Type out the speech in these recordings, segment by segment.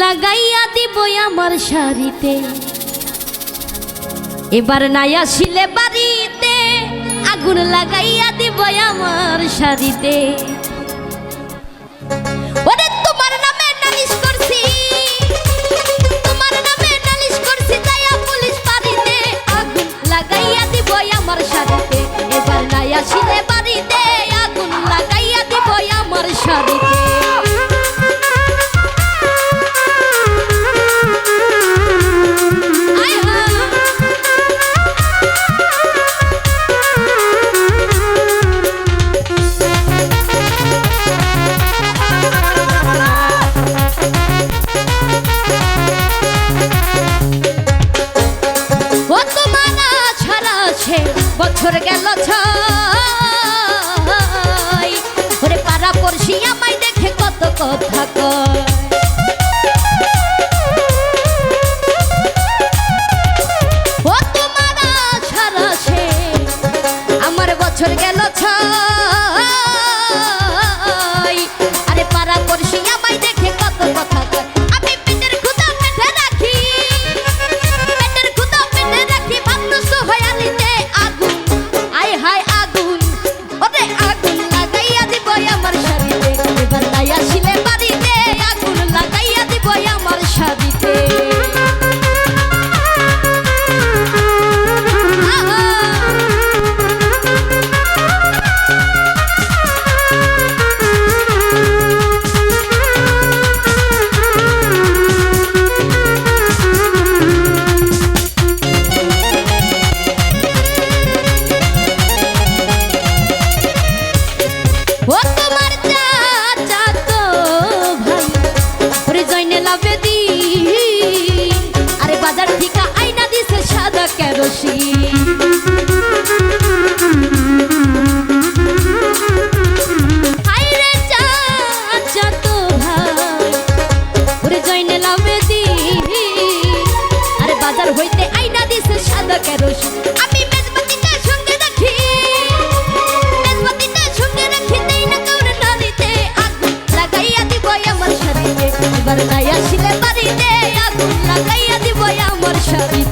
লাগাইয়া দিব আমার শাড়িতে। এবার নাই আসিলে বাড়িতে আগুন লাগাইয়া দিব আমার শাড়িতে। আছে বছর গেল ছয়। পাড়া পড়শি আমায় দেখে কত কথা কয়।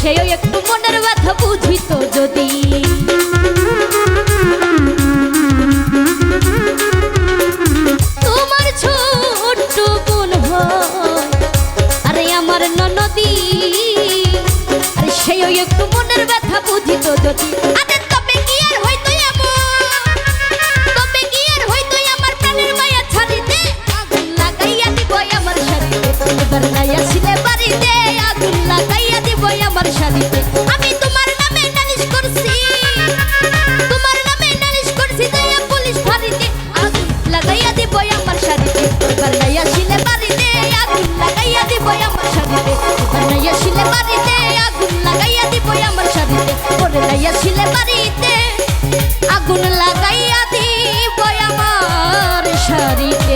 সেও একটু মনের ব্যথা বুঝিত যদি। তোমার ছোট বোন আমার ননদি, আরে সেও একটু মনের ব্যথা বুঝিত যদি। আরে কি আর হইতো এমন? হইতো আমার আমার আমি তোমার নামে নালিশ করছি। তোমার নামে নালিশ করছি, দয়া পুলিশ ফাঁড়িতে। আগুন লাগাইয়া দিব আমার শাড়িতে এবার নাই আসিলে বাড়িতে, আগুন লাগাইয়া দিব আমার শাড়িতে এবার নাই আসিলে বাড়িতে, আগুন লাগাইয়া দিব আমার শাড়িতে পরে নাই আসিলে বাড়িতে, আগুন লাগাইয়া দিব আমার শাড়িতে